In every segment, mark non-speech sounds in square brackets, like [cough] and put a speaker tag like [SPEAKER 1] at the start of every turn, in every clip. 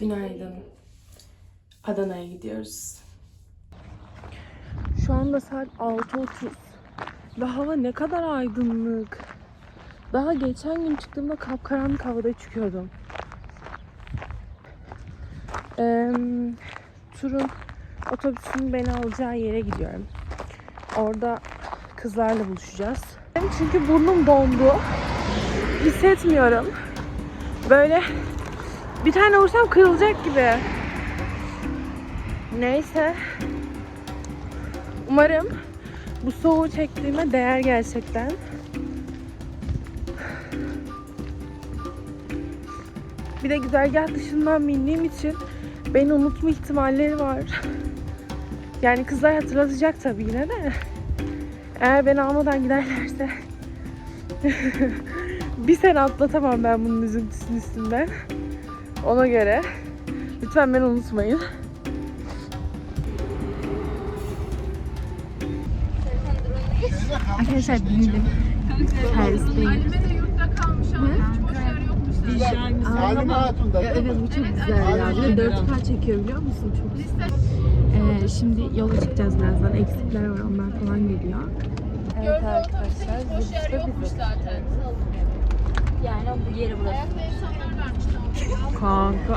[SPEAKER 1] Günaydın. Adana'ya gidiyoruz. Şu anda saat 6.30 ve hava ne kadar aydınlık. Daha geçen gün çıktığımda kapkaranlık havada çıkıyordum. Ee, turun otobüsün beni alacağı yere gidiyorum. Orada kızlarla buluşacağız. Çünkü burnum dondu. Hissetmiyorum. Böyle bir tane vursam kırılacak gibi. Neyse. Umarım bu soğuğu çektiğime değer gerçekten. Bir de güzergah dışından bindiğim için beni unutma ihtimalleri var. Yani kızlar hatırlatacak tabii yine de. Eğer beni almadan giderlerse [laughs] bir sene atlatamam ben bunun üzüntüsünün üstünden. Ona göre lütfen beni unutmayın. Arkadaşlar bindim. Paris'teyim.
[SPEAKER 2] Salim Hatun'da değil mi?
[SPEAKER 1] Evet bu çok güzel ya. Bir de 4K çekiyor biliyor musun? Çok güzel. Ee, şimdi yola çıkacağız birazdan. Eksikler var onlar falan geliyor. Evet arkadaşlar. Bu işte biziz.
[SPEAKER 3] Yani bu yeri burası.
[SPEAKER 1] Kanka.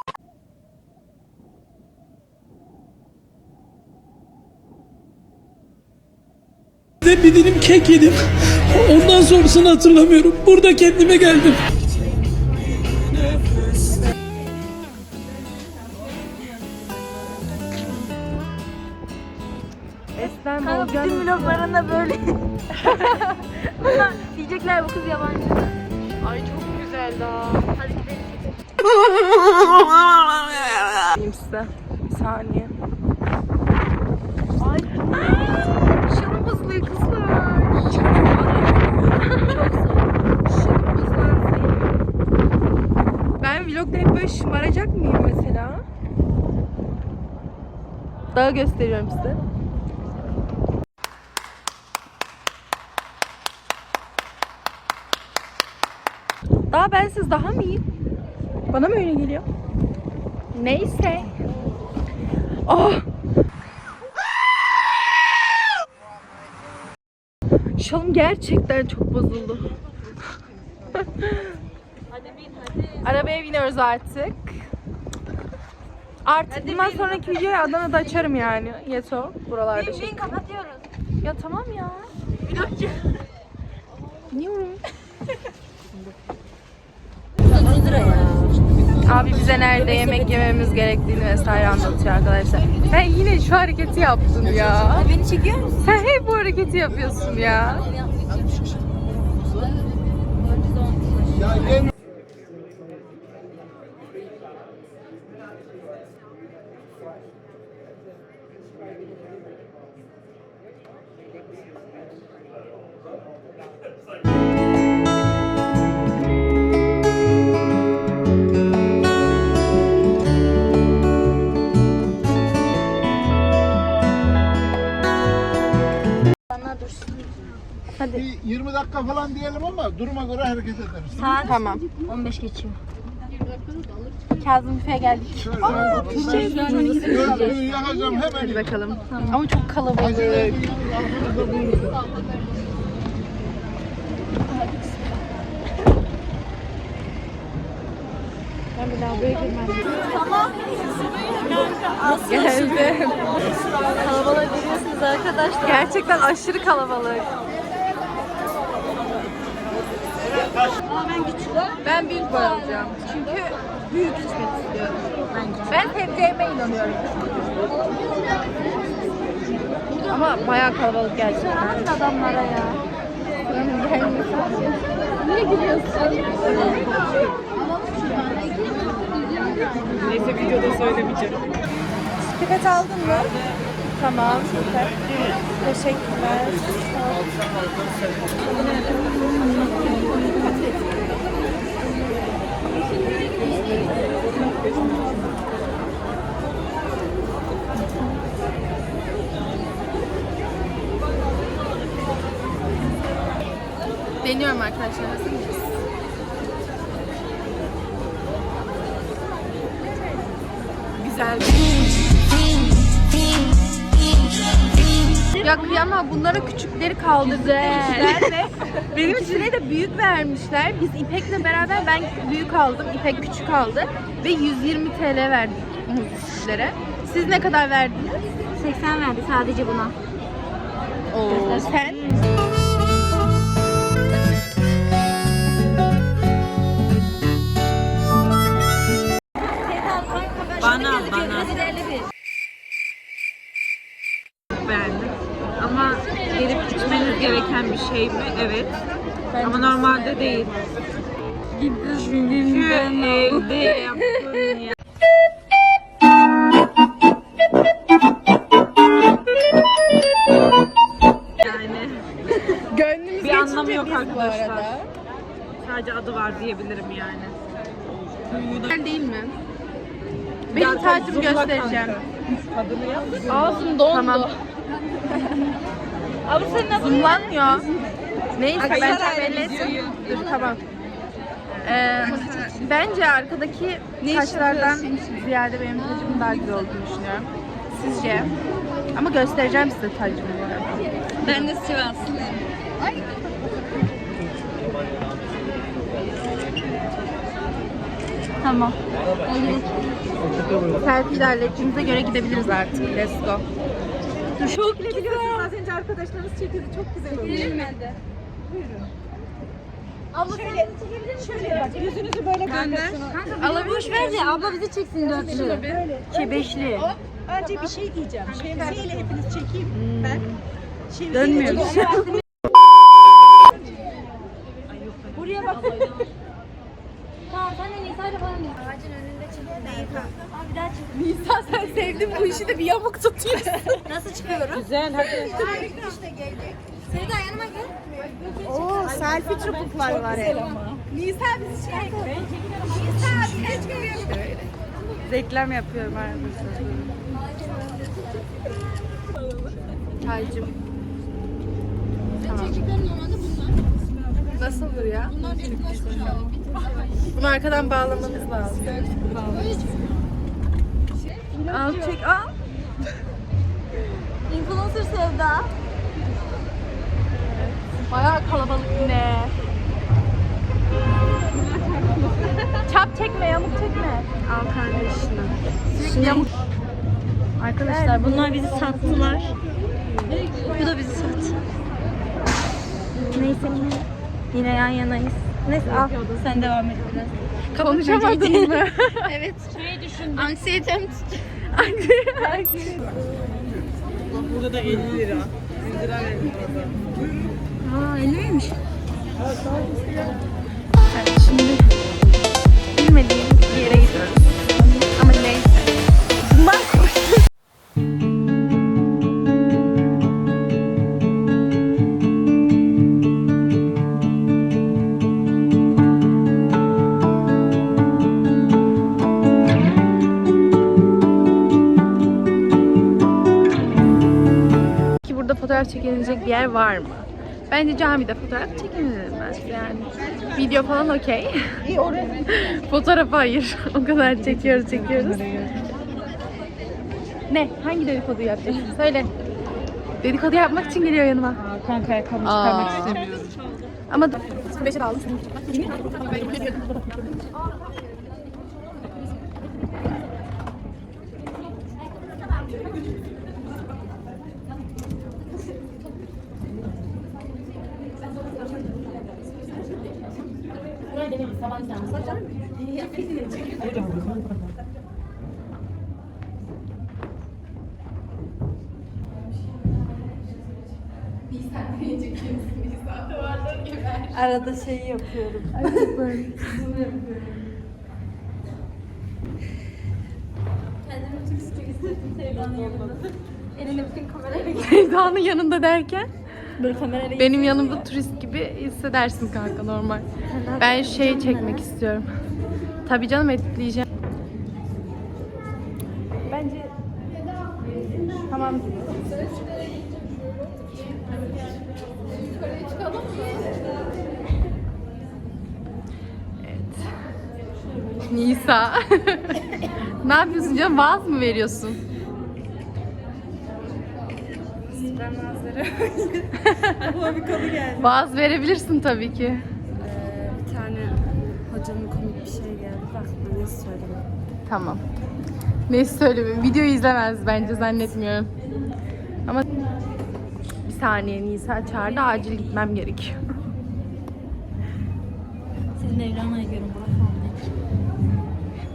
[SPEAKER 4] De bir dilim kek yedim. Ondan sonrasını hatırlamıyorum. Burada kendime geldim.
[SPEAKER 1] Eslem
[SPEAKER 3] Kanka
[SPEAKER 1] Bolcan
[SPEAKER 3] bütün vloglarında böyle. [laughs] Diyecekler bu kız yabancı.
[SPEAKER 1] Ay çok güzel daha.
[SPEAKER 3] Hadi gidelim.
[SPEAKER 1] Size. Bir saniye.
[SPEAKER 3] Ay.
[SPEAKER 1] Hızlı kızlar. [laughs] Ben vlogda hep böyle şımaracak mıyım mesela? Daha gösteriyorum size. Daha ben siz daha mı iyiyim? Bana mı öyle geliyor? Neyse. Oh! Şalım gerçekten çok bozuldu.
[SPEAKER 3] Hadi bin hadi.
[SPEAKER 1] Arabaya biniyoruz artık. Artık bundan sonraki videoyu Adana'da açarım yani. Yeto. Buralarda
[SPEAKER 3] Bin bin kapatıyoruz.
[SPEAKER 1] Ya tamam ya. Niye onu? [laughs]
[SPEAKER 3] 30
[SPEAKER 1] Abi bize nerede yemek yememiz gerektiğini vesaire anlatıyor arkadaşlar. Sen yine şu hareketi yaptın ya.
[SPEAKER 3] Beni çekiyor musun?
[SPEAKER 1] Sen hep bu hareketi yapıyorsun ya.
[SPEAKER 3] Bana
[SPEAKER 2] 20 dakika falan diyelim ama duruma göre hareket ederiz.
[SPEAKER 3] Saat
[SPEAKER 1] Tamam.
[SPEAKER 3] 15 geçiyor.
[SPEAKER 1] Kazım Büfe'ye geldik.
[SPEAKER 2] Gözlüğü yakacağım hemen.
[SPEAKER 1] Hadi bakalım. Ama çok kalabalık.
[SPEAKER 2] Acele.
[SPEAKER 1] Ben bir daha buraya girmem. Geldi.
[SPEAKER 3] Kalabalık görüyorsunuz arkadaşlar.
[SPEAKER 1] Gerçekten aşırı kalabalık. Ben büyük boy alacağım. Çünkü büyük içmek istiyorum. Ben seveceğime inanıyorum. Ama bayağı kalabalık gerçekten. adamlara ya. Niye gülüyorsun?
[SPEAKER 3] Neyse videoda söylemeyeceğim.
[SPEAKER 1] Pipet aldın mı? Tamam, süper. Teşekkürler. Deniyorum arkadaşlar. Güzel. Ya kıyamam bunlara küçükleri kaldırdılar ve [laughs] benim içine de büyük vermişler. Biz İpek'le beraber ben büyük aldım, İpek küçük aldı ve 120 TL verdik muzlulara. Siz ne kadar verdiniz?
[SPEAKER 5] 80 verdi sadece buna.
[SPEAKER 1] Oo, sen?
[SPEAKER 3] Değil. Çünkü evde yaptığın ya. Yani
[SPEAKER 1] Gönlümüz
[SPEAKER 3] bir anlamı yok arkadaşlar. Sadece adı var diyebilirim yani.
[SPEAKER 1] Sen değil mi? Benim tacımı göstereceğim. Ağzım dondu. Tamam.
[SPEAKER 3] Abi senin adın
[SPEAKER 1] Zoomlanmıyor. Neyse ben
[SPEAKER 3] Arkadaşlar,
[SPEAKER 1] belli. Dur tamam. Ee, bence arkadaki taşlardan ziyade benim tacımın daha güzel olduğunu düşünüyorum. Sizce? Ama göstereceğim size tacımı.
[SPEAKER 5] Ben de Sivaslıyım. Tamam.
[SPEAKER 1] Selfie ilerlettiğimize göre gidebiliriz artık. Let's go.
[SPEAKER 5] Çok güzel.
[SPEAKER 1] Az önce arkadaşlarımız çekildi. Çok güzel oldu.
[SPEAKER 5] Mi? Abla şöyle, şöyle bak yüzünüzü böyle
[SPEAKER 1] Gönder.
[SPEAKER 5] Kanka boş ver de abla bizi çeksin dörtlü. Şey beşli.
[SPEAKER 6] Önce bir şey diyeceğim. Şemsiyeyle hepiniz çekeyim ben. Şemsiyeyle
[SPEAKER 1] Dönmüyor.
[SPEAKER 5] Buraya bak. Tamam sen de Nisa'yla falan. Ağacın önünde çıkıyor. Abi bir daha çık.
[SPEAKER 1] Nisa sen sevdin bu işi de bir yamuk tutuyorsun.
[SPEAKER 5] Nasıl çıkıyoruz?
[SPEAKER 3] Güzel hadi.
[SPEAKER 5] Sevda yanıma gel.
[SPEAKER 6] Oo, selfie çubuklar var hep. Nisa bizi çek. Nisa bizi çek.
[SPEAKER 1] Reklam yapıyorum arkadaşlar. Tacım.
[SPEAKER 5] Çocukların normalde bunlar.
[SPEAKER 1] Nasıldır ya? Bunu arkadan bağlamamız lazım. Al çek al.
[SPEAKER 5] Influencer Sevda.
[SPEAKER 1] Bayağı kalabalık yine. Çap çekme, yamuk çekme. Al kardeşine. Sürekli yamuk.
[SPEAKER 5] Arkadaşlar bunlar bizi sattılar. Bu da bizi sattı. Neyse ki yine yan yanayız. Neyse al sen devam et biraz.
[SPEAKER 1] Konuşamadın mı? [laughs]
[SPEAKER 5] evet. Şey düşündüm. Anksiyetem.
[SPEAKER 3] Burada da 50 lira. 100 lira verdim.
[SPEAKER 5] Aa 50 miymiş?
[SPEAKER 1] Evet, şimdi bilmediğim bir yere gidiyoruz. Ama neyse. Bundan korktum. Fotoğraf çekilecek bir yer var mı? Bence camide fotoğraf çekilmez yani. Video falan okey. [laughs] Fotoğraf hayır. [laughs] o kadar çekiyoruz çekiyoruz. Ne? Hangi dedikodu yapacaksın? [laughs] Söyle. Dedikodu yapmak için geliyor yanıma.
[SPEAKER 3] Kanka ayakkabımı çıkarmak istemiyorum.
[SPEAKER 1] Ama 5'e de aldım.
[SPEAKER 5] Arada şey yapıyorum. Kendimi turist gibi hissettim Sevda'nın yanında. Elinde bütün kamerayla
[SPEAKER 1] Sevda'nın yanında derken
[SPEAKER 5] Böyle kamerayla
[SPEAKER 1] benim yanımda turist gibi hissedersin kanka normal. Ben şey çekmek istiyorum. Tabii canım editleyeceğim. Bence tamam. Evet. Nisa. [laughs] ne yapıyorsun canım? Vaaz mı veriyorsun?
[SPEAKER 5] Aklıma [laughs] bir konu geldi.
[SPEAKER 1] Vaaz verebilirsin tabii ki.
[SPEAKER 5] bir tane hocanın komik bir şey geldi. Bak ben nasıl söyleyeyim.
[SPEAKER 1] Tamam. Neyse söyleyeyim. Videoyu izlemez bence zannetmiyorum. Ama bir saniye Nisa çağırdı. Acil gitmem gerekiyor.
[SPEAKER 5] Siz Mevlana'yı görün falan.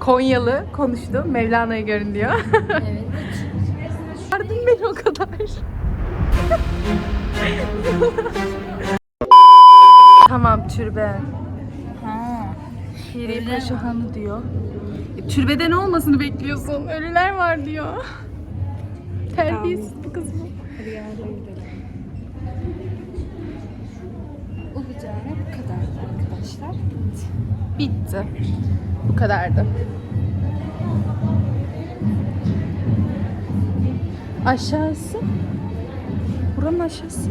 [SPEAKER 1] Konyalı konuştu. Mevlana'yı görün diyor.
[SPEAKER 5] Evet. [laughs]
[SPEAKER 1] Çağırdın beni o kadar. Tamam türbe.
[SPEAKER 5] Ha.
[SPEAKER 1] Piri Paşa Hanı diyor. E, türbede ne olmasını bekliyorsun? Ölüler var diyor. Terbiyesiz bir kız bu.
[SPEAKER 5] Hadi gel gidelim. Uludağ'a bu kadardı arkadaşlar.
[SPEAKER 1] Bitti. Bu kadardı. Aşağısı. Buranın aşağısı.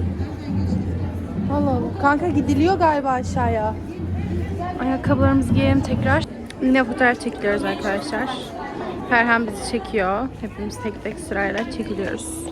[SPEAKER 1] Allah Allah. Kanka gidiliyor galiba aşağıya. Ayakkabılarımızı giyelim tekrar. Yine fotoğraf çekiliyoruz arkadaşlar. Ferhan bizi çekiyor. Hepimiz tek tek sırayla çekiliyoruz.